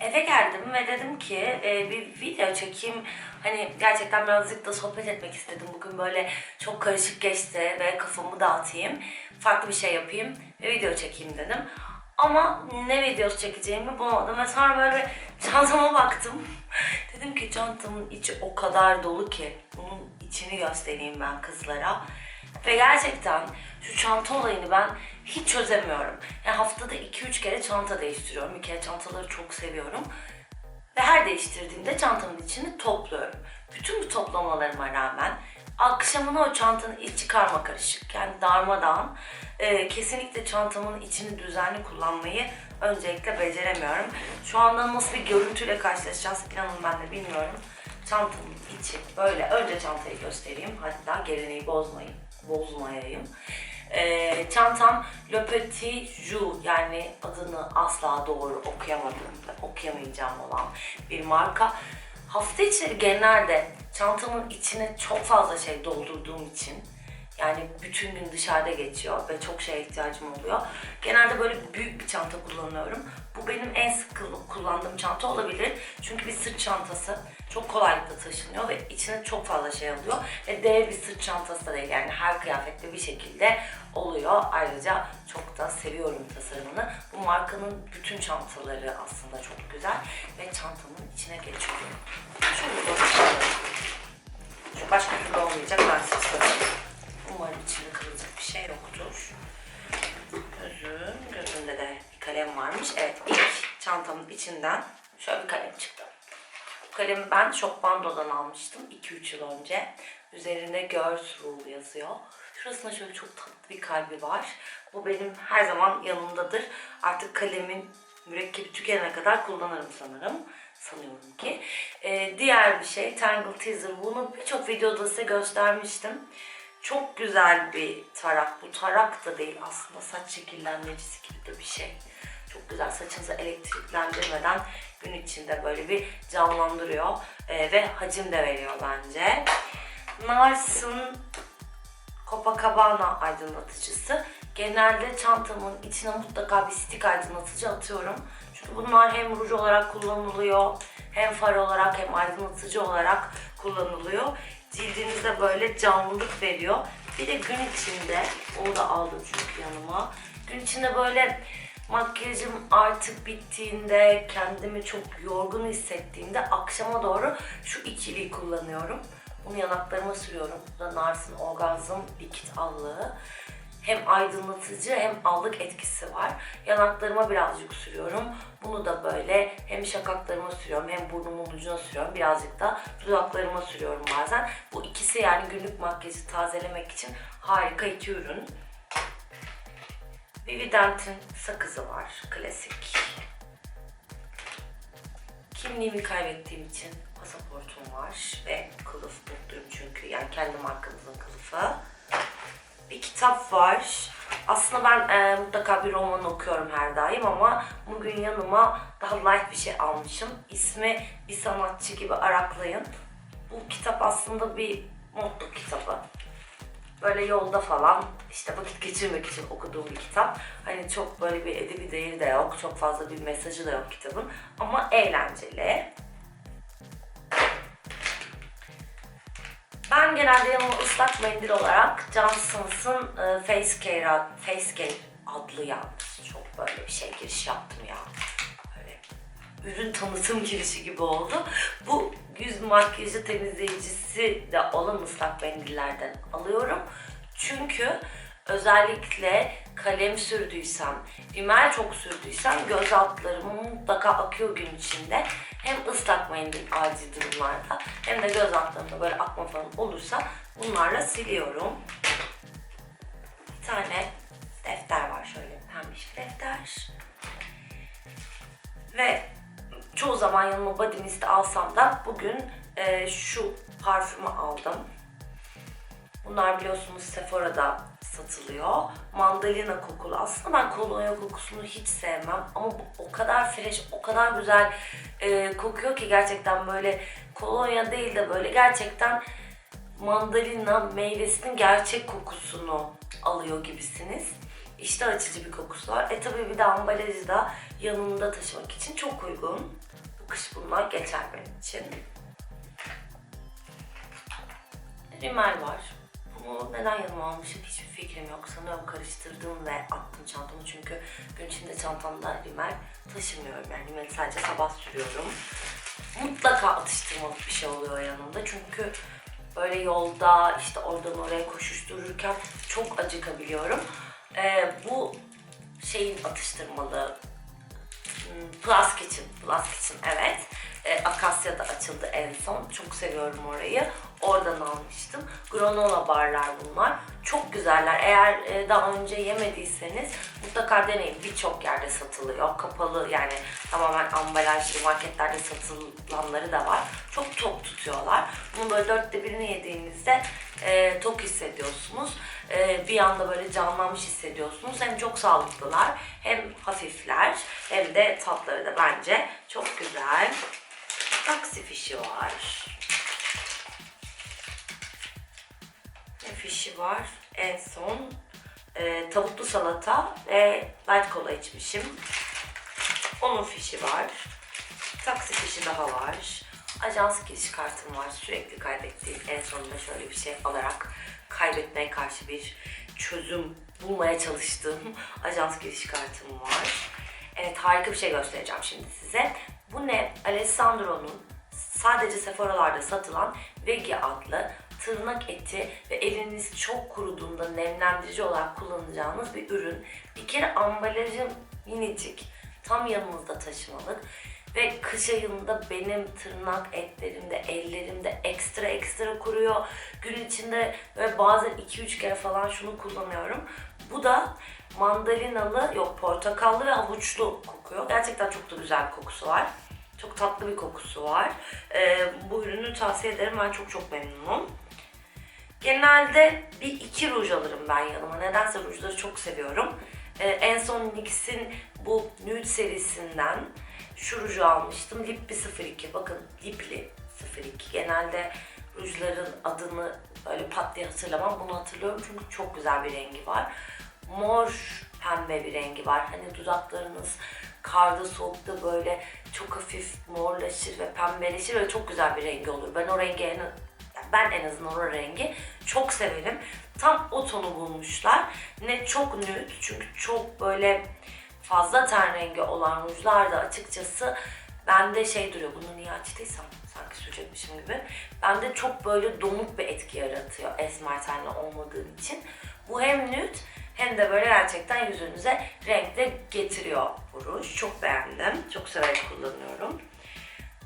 eve geldim ve dedim ki e, bir video çekeyim. Hani gerçekten birazcık da sohbet etmek istedim. Bugün böyle çok karışık geçti ve kafamı dağıtayım. Farklı bir şey yapayım ve video çekeyim dedim. Ama ne videosu çekeceğimi bulamadım ve sonra böyle çantama baktım. Dedim ki çantamın içi o kadar dolu ki bunun içini göstereyim ben kızlara. Ve gerçekten şu çanta olayını ben hiç çözemiyorum. Yani haftada 2-3 kere çanta değiştiriyorum. Bir kere çantaları çok seviyorum. Ve her değiştirdiğimde çantamın içini topluyorum. Bütün bu toplamalarıma rağmen akşamına o çantanın iç karma karışık yani darmadağın. Ee, kesinlikle çantamın içini düzenli kullanmayı öncelikle beceremiyorum. Şu anda nasıl bir görüntüyle karşılaşacağız inanın ben de bilmiyorum. Çantamın içi böyle önce çantayı göstereyim hatta geleneği bozmayayım, bozmayayım. Ee, çantam Le Petit Jou yani adını asla doğru okuyamadığım ve okuyamayacağım olan bir marka. Hafta içleri genelde çantamın içine çok fazla şey doldurduğum için yani bütün gün dışarıda geçiyor ve çok şeye ihtiyacım oluyor. Genelde böyle büyük bir çanta kullanıyorum. Bu benim en sık kullandığım çanta olabilir. Çünkü bir sırt çantası çok kolaylıkla taşınıyor ve içine çok fazla şey alıyor. Ve dev bir sırt çantası da değil yani her kıyafette bir şekilde oluyor. Ayrıca çok da seviyorum tasarımını. Bu markanın bütün çantaları aslında çok güzel ve çantamın içine geçiyorum. Şöyle göstereyim. Şu başka türlü olmayacak ben size söyleyeyim. Umarım içinde kırılacak bir şey yoktur. Gözüm, gözümde de bir kalem varmış. Evet ilk çantamın içinden şöyle bir kalem çıktı. Bu kalemi ben Şok Bando'dan almıştım 2-3 yıl önce. Üzerinde Girls Rule yazıyor. Şurasında şöyle çok tatlı bir kalbi var. Bu benim her zaman yanımdadır. Artık kalemin mürekkebi tükenene kadar kullanırım sanırım. Sanıyorum ki. Ee, diğer bir şey Tangle Teaser. Bunu birçok videoda size göstermiştim. Çok güzel bir tarak. Bu tarak da değil aslında saç şekillendiricisi gibi de bir şey. Çok güzel saçınızı elektriklendirmeden gün içinde böyle bir canlandırıyor Ee, ve hacim de veriyor bence. Nars'ın Copacabana aydınlatıcısı. Genelde çantamın içine mutlaka bir stick aydınlatıcı atıyorum. Çünkü bunlar hem ruj olarak kullanılıyor, hem far olarak hem aydınlatıcı olarak kullanılıyor. Cildinize böyle canlılık veriyor. Bir de gün içinde, onu da aldım çünkü yanıma. Gün içinde böyle makyajım artık bittiğinde, kendimi çok yorgun hissettiğimde akşama doğru şu ikiliyi kullanıyorum. Bunu yanaklarıma sürüyorum. Bu da Nars'ın Orgazm Likit allığı. Hem aydınlatıcı hem allık etkisi var. Yanaklarıma birazcık sürüyorum. Bunu da böyle hem şakaklarıma sürüyorum hem burnumun ucuna sürüyorum. Birazcık da dudaklarıma sürüyorum bazen. Bu ikisi yani günlük makyajı tazelemek için harika iki ürün. Vivident'in sakızı var. Klasik. Kimliğimi kaybettiğim için pasaportum var ve kılıf mutluyum çünkü yani kendi markamızın kılıfı. Bir kitap var. Aslında ben e, mutlaka bir roman okuyorum her daim ama bugün yanıma daha light bir şey almışım. İsmi Bir Sanatçı Gibi Araklayın. Bu kitap aslında bir motto kitabı. Böyle yolda falan işte vakit geçirmek için okuduğum bir kitap. Hani çok böyle bir edebi değeri de yok. Çok fazla bir mesajı da yok kitabın. Ama eğlenceli. Ben genelde yanıma ıslak mendil olarak Johnson's'ın Face Care, Face Care adlı yalnız. Çok böyle bir şey giriş yaptım ya. Böyle ürün tanıtım girişi gibi oldu. Bu yüz makyajı temizleyicisi de olan ıslak mendillerden alıyorum. Çünkü özellikle kalem sürdüysem, rimel çok sürdüysem göz altlarıma mutlaka akıyor gün içinde. Hem ıslak mendil acil durumlarda hem de göz altlarımda böyle akma falan olursa bunlarla siliyorum. Bir tane defter var şöyle pembiş bir defter. Ve çoğu zaman yanıma body mist alsam da bugün e, şu parfümü aldım. Bunlar biliyorsunuz Sephora'da satılıyor. Mandalina kokulu. Aslında ben kolonya kokusunu hiç sevmem ama bu o kadar fresh, o kadar güzel e, kokuyor ki gerçekten böyle kolonya değil de böyle gerçekten mandalina meyvesinin gerçek kokusunu alıyor gibisiniz. iştah açıcı bir kokusu var. E tabii bir de ambalajı da yanında taşımak için çok uygun. Bu kış bunlar geçer benim için. Rimel var. Bunu neden yanıma almışım hiçbir fikrim yok. Sanıyorum karıştırdım ve attım çantamı çünkü gün içinde çantamda rimel taşımıyorum. Yani rimeli sadece sabah sürüyorum. Mutlaka atıştırmalık bir şey oluyor yanımda çünkü böyle yolda işte oradan oraya koşuştururken çok acıkabiliyorum. Ee, bu şeyin atıştırmalığı Hmm, Plus Kitchen, Plus Kitchen evet. E, Akasya'da açıldı en son. Çok seviyorum orayı. Oradan almıştım. Granola barlar bunlar. Çok güzeller. Eğer e, daha önce yemediyseniz mutlaka deneyin. Birçok yerde satılıyor. Kapalı yani tamamen ambalajlı marketlerde satılanları da var. Çok tok tutuyorlar. Bunu böyle dörtte birini yediğinizde e, tok hissediyorsunuz. E, bir anda böyle canlanmış hissediyorsunuz. Hem çok sağlıklılar hem hafifler hem de tatları da bence çok güzel. Taksi fişi var. Ne fişi var? En son e, tavuklu salata ve light kola içmişim. Onun fişi var. Taksi fişi daha var. Ajans giriş kartım var. Sürekli kaybettiğim en sonunda şöyle bir şey alarak kaybetmeye karşı bir çözüm bulmaya çalıştığım ajans giriş kartım var. Evet harika bir şey göstereceğim şimdi size. Bu ne? Alessandro'nun sadece Sephora'larda satılan Veggie adlı tırnak eti ve eliniz çok kuruduğunda nemlendirici olarak kullanacağınız bir ürün. Bir kere ambalajı minicik, tam yanınızda taşımalık ve kış ayında benim tırnak etlerimde, ellerimde ekstra ekstra kuruyor. Gün içinde böyle bazen 2-3 kere falan şunu kullanıyorum. Bu da mandalinalı, yok portakallı ve havuçlu kokuyor. Gerçekten çok da güzel bir kokusu var. Çok tatlı bir kokusu var. Ee, bu ürünü tavsiye ederim. Ben çok çok memnunum. Genelde bir iki ruj alırım ben yanıma. Nedense rujları çok seviyorum. Ee, en son NYX'in bu Nude serisinden şu ruju almıştım. Lip 02. Bakın Lipli 02. Genelde rujların adını böyle pat diye hatırlamam. Bunu hatırlıyorum çünkü çok güzel bir rengi var. Mor pembe bir rengi var. Hani dudaklarınız karda soğukta böyle çok hafif morlaşır ve pembeleşir ve çok güzel bir rengi olur. Ben o rengi en, ben en azından o rengi çok severim. Tam o tonu bulmuşlar. Ne çok nude çünkü çok böyle fazla ten rengi olan rujlar da açıkçası bende şey duruyor. Bunu niye açtıysam sanki sürecekmişim gibi. Bende çok böyle donuk bir etki yaratıyor esmer tenli olmadığım için. Bu hem nude hem de böyle gerçekten yüzünüze renk de getiriyor bu ruj. Çok beğendim. Çok severek kullanıyorum.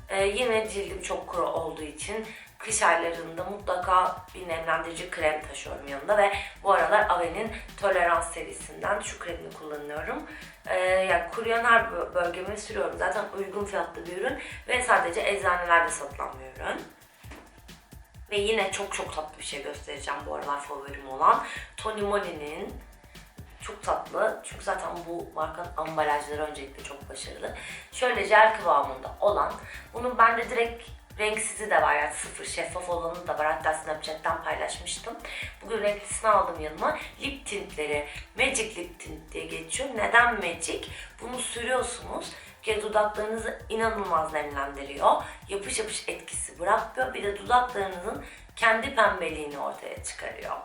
Ee, yine cildim çok kuru olduğu için kış aylarında mutlaka bir nemlendirici krem taşıyorum yanında ve bu aralar Ave'nin Tolerans serisinden şu kremini kullanıyorum. Ee, yani kuruyan her bö- bölgeme sürüyorum. Zaten uygun fiyatlı bir ürün ve sadece eczanelerde satılan bir ürün. Ve yine çok çok tatlı bir şey göstereceğim bu aralar favorim olan Tony Moly'nin çok tatlı. Çünkü zaten bu markanın ambalajları öncelikle çok başarılı. Şöyle jel kıvamında olan. Bunun bende direkt renksizi de var yani sıfır şeffaf olanı da var. Hatta Snapchat'ten paylaşmıştım. Bugün renklisini aldım yanıma. Lip tintleri. Magic Lip Tint diye geçiyor. Neden Magic? Bunu sürüyorsunuz. Kere dudaklarınızı inanılmaz nemlendiriyor. Yapış yapış etkisi bırakmıyor. Bir de dudaklarınızın kendi pembeliğini ortaya çıkarıyor.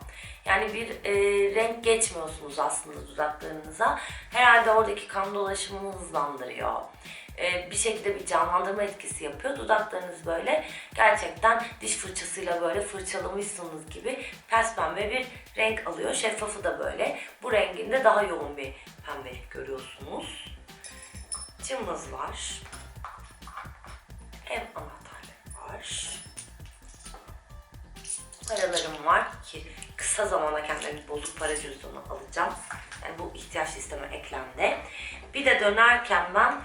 Yani bir e, renk geçmiyorsunuz aslında dudaklarınıza. Herhalde oradaki kan dolaşımını hızlandırıyor. E, bir şekilde bir canlandırma etkisi yapıyor. Dudaklarınız böyle gerçekten diş fırçasıyla böyle fırçalamışsınız gibi pes pembe bir renk alıyor. Şeffafı da böyle. Bu renginde daha yoğun bir pembelik görüyorsunuz. Cımbız var. Ev anahtarları var. Paralarım var ki kısa zamanda kendime bir bozuk para cüzdanı alacağım. Yani bu ihtiyaç listeme eklendi. Bir de dönerken ben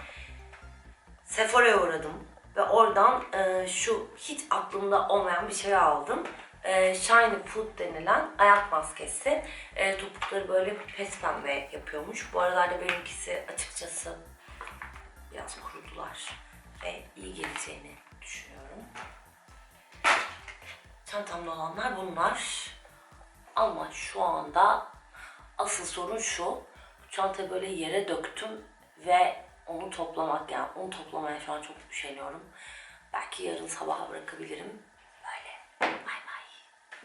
Sephora'ya uğradım ve oradan e, şu hiç aklımda olmayan bir şey aldım. E, Shiny Food denilen ayak maskesi. E, topukları böyle pes pembe yapıyormuş. Bu aralarda benimkisi açıkçası biraz kurudular ve iyi geleceğini düşünüyorum. Çantamda olanlar bunlar. Ama şu anda asıl sorun şu. çantayı böyle yere döktüm ve onu toplamak yani onu toplamaya şu an çok üşeniyorum. Belki yarın sabaha bırakabilirim.